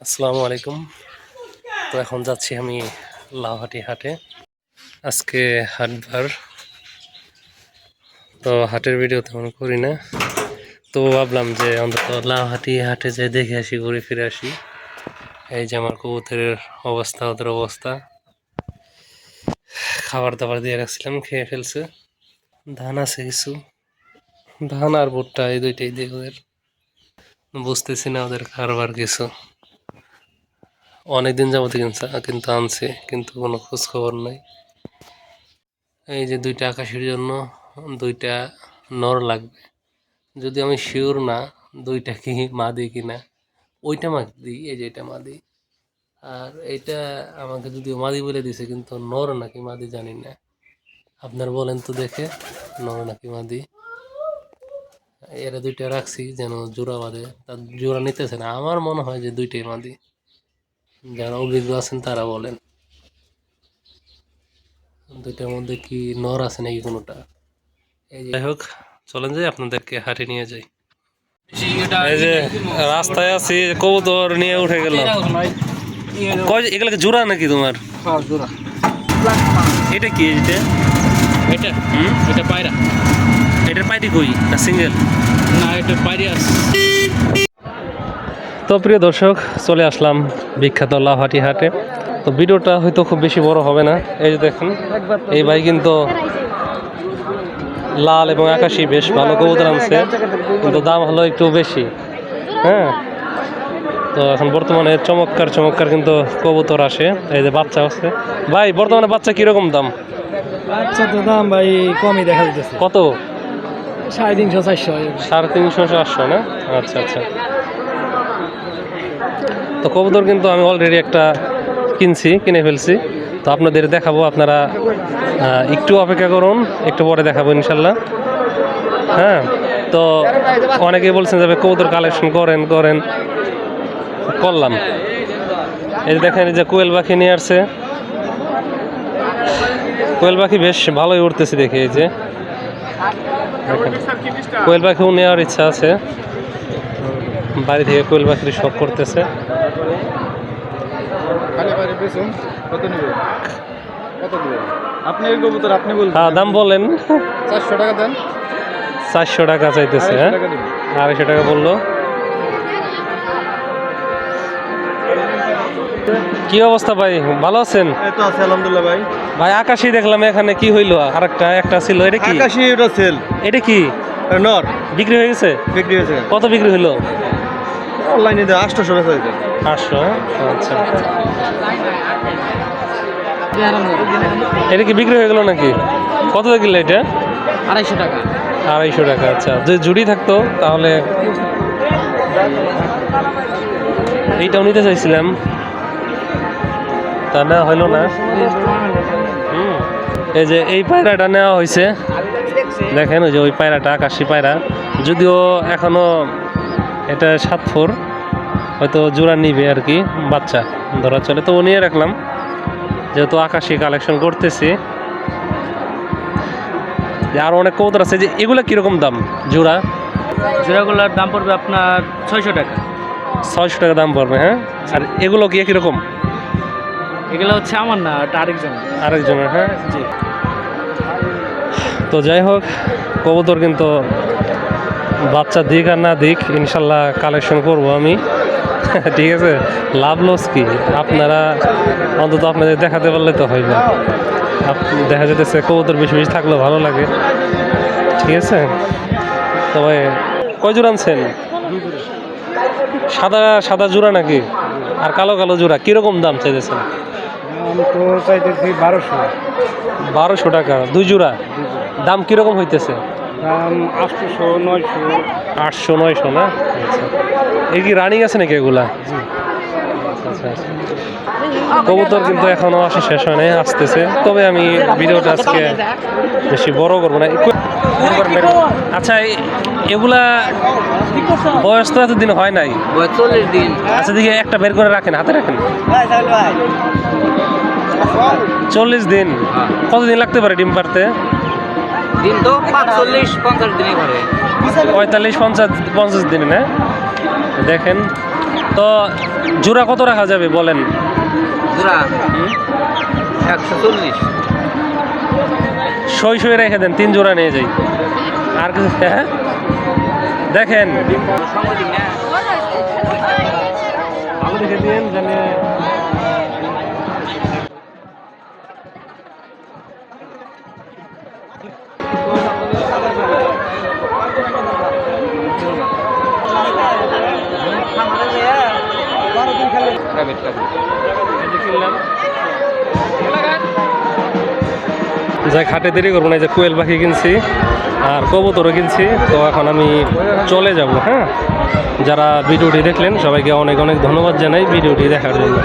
আসসালামু আলাইকুম। তো এখন যাচ্ছি আমি লাউহাটি হাটে। আজকে হাটবার তো হাটের ভিডিও তেমন করি না। তো ভাবলাম যে অন্তত লাউহাটি হাটে যে দেখে আসি, ঘুরে ফিরে আসি। এই যে আমার কবুতরের অবস্থা, ওদের অবস্থা। খাবার দাবার দিয়ে রাখছিলাম, খেয়ে ফেলছে। ধান আছে কিছু। ধান আর ভুট্টা, এই দুইটাই দিয়ে ওদের। বুঝতেছি না ওদের কারবার কিছু। অনেকদিন যাবত কিনছে কিন্তু আনছে, কিন্তু কোনো খোঁজ খবর নাই। এই যে দুইটা আকাশের জন্য দুইটা নর লাগবে। যদি আমি শিওর না দুইটা কি মা দিই কিনা, ওইটা মা দিই, এই যে এটা মা দিই। আর এইটা আমাকে যদিও মাদি বলে দিছে, কিন্তু নর নাকি মাদি জানি না। আপনার বলেন তো দেখে, নর নাকি মাদি এরা দুইটা রাখছি, যেন জোড়া বাঁধে। তার জোড়া নিতেছে না, আমার মনে হয় যে দুইটাই মাদি যারা অভিজ্ঞ আছেন তারা বলেন। দুইটার মধ্যে কি নর আছে নাকি কোনোটা? এই যাই হোক চলেন যাই আপনাদেরকে হাটে নিয়ে যাই। এই যে রাস্তায় আছি কবুতর নিয়ে উঠে গেল কয় এগুলো কি জোড়া নাকি তোমার? এটা কি এটা? এটা এটা পায়রা। এটার পাইটি কই? না সিঙ্গেল? না এটা পায়রা তো প্রিয় দর্শক চলে আসলাম বিখ্যাত লাহাটি হাটে। তো ভিডিওটা হয়তো খুব বেশি বড় হবে না। এই যে দেখুন এই ভাই কিন্তু লাল এবং আকাশি বেশ ভালো কবুতর আনছে। কিন্তু দাম হলো একটু বেশি। হ্যাঁ? তো এখন বর্তমানে চমৎকার চমৎকার কিন্তু কবুতর আসে। এই যে বাচ্চা আছে। ভাই বর্তমানে বাচ্চা কীরকম দাম? আচ্ছা তো দাম ভাই কমই দেখা যাচ্ছে কত? সাড়ে তিনশো চারশো। সাড়ে তিনশো চারশো না? আচ্ছা আচ্ছা। তো কবুতর কিন্তু আমি অলরেডি একটা কিনছি, কিনে ফেলছি। তো আপনাদের দেখাবো, আপনারা একটু অপেক্ষা করুন, একটু পরে দেখাবো ইনশাল্লাহ। হ্যাঁ তো অনেকেই বলছেন যে ভাই কবুতর কালেকশন করেন করেন, করলাম। এই দেখেন যে কোয়েল পাখি নিয়ে আসছে। কোয়েল পাখি বেশ ভালোই উঠতেছে দেখি, এই যে। কোয়েল পাখিও নেওয়ার ইচ্ছা আছে। বাড়ি থেকে কোয়েল পাখির শখ করতেছে। কত নেবে? কত নেবে? আপনি কবুতর আপনি বলবেন। হ্যাঁ দাম বলেন। চারশো টাকা দেন। চারশো টাকা চাইতেছে হ্যাঁ? টাকা আড়াইশো টাকা বলল। কি অবস্থা ভাই? ভালো আছেন? তো আছে আলহামদুলিল্লাহ ভাই। ভাই আকাশি দেখলাম এখানে কি হইল? আরেকটা একটা ছিল এটা কি? আকাশি এটা সেল এটা কি? নর। বিক্রি হয়ে গেছে? বিক্রি হয়েছে। কত বিক্রি হইল? অনলাইনে দেয় আটশোশো বেচা হয়েছে আটশো? আচ্ছা এটা কি বিক্রি হয়ে গেল নাকি? কত কিলো এটা? আড়াইশো টাকা। আড়াইশো টাকা আচ্ছা। যদি জুড়ি থাকতো তাহলে এইটাও নিতে চাইছিলাম। তা নেওয়া হইল না। হুম। এই যে এই পায়রাটা নেওয়া হয়েছে দেখেন ওই যে ওই পায়রাটা আকাশি পায়রা। যদিও এখনও এটা সাত ফোর হয়তো জোড়া নিবে আর কি বাচ্চা ধরা চলে। তো ও নিয়ে রাখলাম। যেহেতু আকাশি কালেকশন করতেছি। আর অনেক কবুতর আছে। যে এগুলো কীরকম দাম জোড়া? জোড়াগুলোর দাম পড়বে আপনার ছয়শো টাকা। ছয়শো টাকা দাম পড়বে হ্যাঁ? আর এগুলো কি একই রকম এগুলো হচ্ছে আমার না এটা আরেকজন আরেকজনের হ্যাঁ? জি। তো যাই হোক কবুতর কিন্তু বাচ্চা দিক আর না দিক ইনশাল্লাহ কালেকশন করব আমি। ঠিক আছে? লাভ লস কি? আপনারা অন্তত আপনাদের দেখাতে পারলে তো হয় না দেখা যেতেছে কবুতর বেশি বেশি থাকলে ভালো লাগে। ঠিক আছে? তবে কয় জোড়া আনছেন? সাদা সাদা জোড়া নাকি? আর কালো কালো জোড়া কীরকম দাম চাইতেছেন? বারোশো। বারোশো টাকা দুই জোড়া। দাম কীরকম হইতেছে? দাম আটশোশো নয়শো। আটশো নয়শো না? আচ্ছা। এই কি রানিং আছে নাকি এগুলা? আচ্ছা আচ্ছা। কবুতর কিন্তু এখনও আসা শেষ হয় নাই আসতেছে। তবে আমি ভিডিওটা আজকে বেশি বড় করব না। আচ্ছা এগুলা বয়স তো এতদিন হয় নাই? দিন। আচ্ছা দেখি একটা বের করে রাখেন হাতে রাখেন। চল্লিশ দিন। কতদিন লাগতে পারে ডিম পারতে দিন তো পাঁচচল্লিশ পঞ্চাশ দিনই ঘরে পঁয়তাল্লিশ পঞ্চাশ পঞ্চাশ দিন না? দেখেন। তো জোড়া কত রাখা যাবে বলেন? জোড়া? একশো চল্লিশ। সই সই রেখে দেন তিন জোড়া নিয়ে যাই। আর কিছু হ্যাঁ? দেখেন। ভালো দেখে দিন জানে যাই খাটে দেরি করব না যে কোয়েল পাখি কিনছি আর কবুতরও কিনছি। তো এখন আমি চলে যাব হ্যাঁ? যারা ভিডিওটি দেখলেন, সবাইকে অনেক অনেক ধন্যবাদ জানাই ভিডিওটি দেখার জন্য।